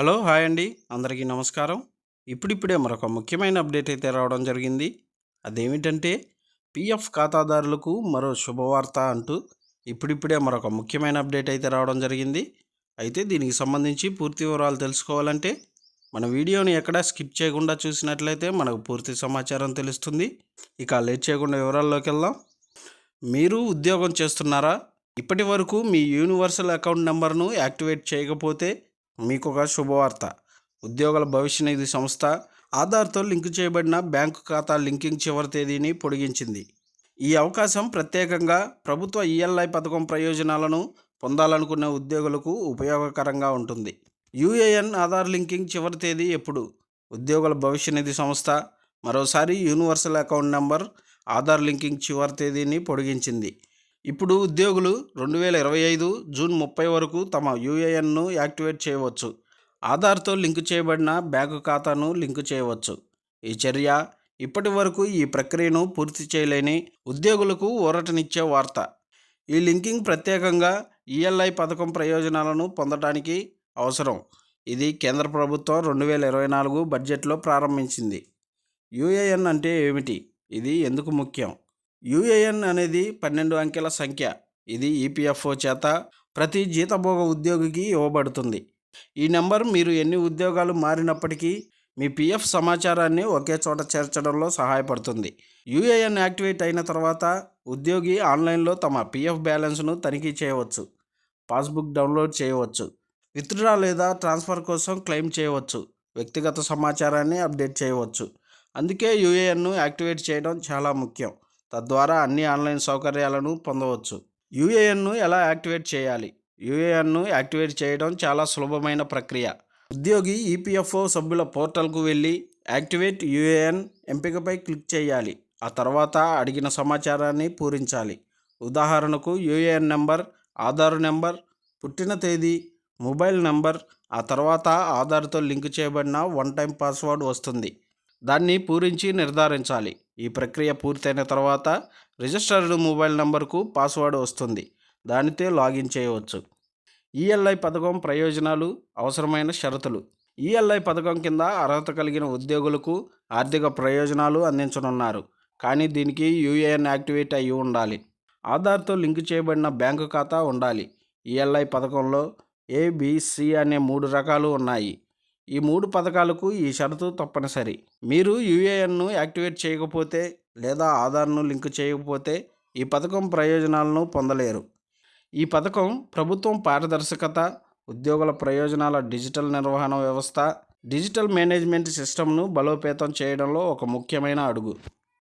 Hello hi అండి. అందరికీ నమస్కారం. ఇప్పుడిప్పుడే మరొక ముఖ్యమైన అప్డేట్ అయితే రావడం జరిగింది. అదేమిటంటే పిఎఫ్ ఖాతాదారులకు మరో శుభవార్త అంటూ ఇప్పుడిప్పుడే మరొక ముఖ్యమైన అప్డేట్ అయితే రావడం జరిగింది. అయితే దీనికి సంబంధించి పూర్తి వివరాలు తెలుసుకోవాలంటే మన వీడియోని ఎక్కడా స్కిప్ చేయకుండా చూసినట్లయితే మనకు పూర్తి సమాచారం తెలుస్తుంది. ఇక లేట్ చేయకుండా వివరాల్లోకి వెళ్దాం. మీరు ఉద్యోగం చేస్తున్నారా? ఇప్పటి వరకు మీ యూనివర్సల్ అకౌంట్ నెంబర్ను యాక్టివేట్ చేయకపోతే మీకు ఒక శుభవార్త. ఉద్యోగుల భవిష్య నిధి సంస్థ ఆధార్తో లింక్ చేయబడిన బ్యాంకు ఖాతా లింకింగ్ చివరి తేదీని పొడిగించింది. ఈ అవకాశం ప్రత్యేకంగా ప్రభుత్వ ఈఎల్ఐ పథకం ప్రయోజనాలను పొందాలనుకునే ఉద్యోగులకు ఉపయోగకరంగా ఉంటుంది. యూఏఎన్ ఆధార్ లింకింగ్ చివరి తేదీ ఎప్పుడు? ఉద్యోగుల భవిష్య నిధి సంస్థ మరోసారి universal account number Aadhaar linking చివరి తేదీని పొడిగించింది. ఇప్పుడు ఉద్యోగులు రెండు వేల ఇరవై ఐదు జూన్ ముప్పై వరకు తమ యూఏఎన్ను యాక్టివేట్ చేయవచ్చు. ఆధార్తో లింకు చేయబడిన బ్యాంకు ఖాతాను లింకు చేయవచ్చు. ఈ చర్య ఇప్పటి వరకు ఈ ప్రక్రియను పూర్తి చేయలేని ఉద్యోగులకు ఊరటనిచ్చే వార్త. ఈ లింకింగ్ ప్రత్యేకంగా ఈఎల్ఐ పథకం ప్రయోజనాలను పొందడానికి అవసరం. ఇది కేంద్ర ప్రభుత్వం రెండు వేల ఇరవై నాలుగు బడ్జెట్లో ప్రారంభించింది. యూఏఎన్ అంటే ఏమిటి? ఇది ఎందుకు ముఖ్యం? యూఏఎన్ అనేది పన్నెండు అంకెల సంఖ్య. ఇది ఈపీఎఫ్ఓ చేత ప్రతి జీతభోగ ఉద్యోగికి ఇవ్వబడుతుంది. ఈ నెంబర్ మీరు ఎన్ని ఉద్యోగాలు మారినప్పటికీ మీ పిఎఫ్ సమాచారాన్ని ఒకే చోట చేర్చడంలో సహాయపడుతుంది. యూఏఎన్ యాక్టివేట్ అయిన తర్వాత ఉద్యోగి ఆన్లైన్లో తమ పిఎఫ్ బ్యాలెన్స్ను తనిఖీ చేయవచ్చు పాస్బుక్ డౌన్లోడ్ చేయవచ్చు విత్డ్రా లేదా ట్రాన్స్ఫర్ కోసం క్లెయిమ్ చేయవచ్చు వ్యక్తిగత సమాచారాన్ని అప్డేట్ చేయవచ్చు. అందుకే యూఏఎన్ను యాక్టివేట్ చేయడం చాలా ముఖ్యం. తద్వారా అన్ని ఆన్లైన్ సౌకర్యాలను పొందవచ్చు. యూఏఎన్ను ఎలా యాక్టివేట్ చేయాలి? యూఏఎన్ను యాక్టివేట్ చేయడం చాలా సులభమైన ప్రక్రియ. ఉద్యోగి ఈపీఎఫ్ఓ సభ్యుల పోర్టల్కు వెళ్ళి యాక్టివేట్ యూఏఎన్ ఎంపికపై క్లిక్ చేయాలి. ఆ తర్వాత అడిగిన సమాచారాన్ని పూరించాలి. ఉదాహరణకు యూఏఎన్ నెంబర్ ఆధార్ నెంబర్ పుట్టిన తేదీ మొబైల్ నెంబర్ ఆ తర్వాత ఆధార్తో లింక్ చేయబడిన వన్ టైం పాస్వర్డ్ వస్తుంది. దాన్ని పూరించి నిర్ధారించాలి. ఈ ప్రక్రియ పూర్తయిన తర్వాత రిజిస్టర్డ్ మొబైల్ నంబర్కు పాస్వర్డ్ వస్తుంది. దానితో లాగిన్ చేయవచ్చు. ఈఎల్ఐ పథకం ప్రయోజనాలు అవసరమైన షరతులు. ఈఎల్ఐ పథకం కింద అర్హత కలిగిన ఉద్యోగులకు ఆర్థిక ప్రయోజనాలు అందించనున్నారు. కానీ దీనికి యూఏఎన్ యాక్టివేట్ అయి ఉండాలి. ఆధార్తో లింక్ చేయబడిన బ్యాంకు ఖాతా ఉండాలి. ఈఎల్ఐ పథకంలో ఏబిసి అనే మూడు రకాలు ఉన్నాయి. ఈ మూడు పథకాలకు ఈ షరతు తప్పనిసరి. మీరు యూఏఎన్ను యాక్టివేట్ చేయకపోతే లేదా ఆధార్ను లింక్ చేయకపోతే ఈ పథకం ప్రయోజనాలను పొందలేరు. ఈ పథకం ప్రభుత్వం పారదర్శకత ఉద్యోగుల ప్రయోజనాల డిజిటల్ నిర్వహణ వ్యవస్థ డిజిటల్ మేనేజ్మెంట్ సిస్టమ్ను బలోపేతం చేయడంలో ఒక ముఖ్యమైన అడుగు.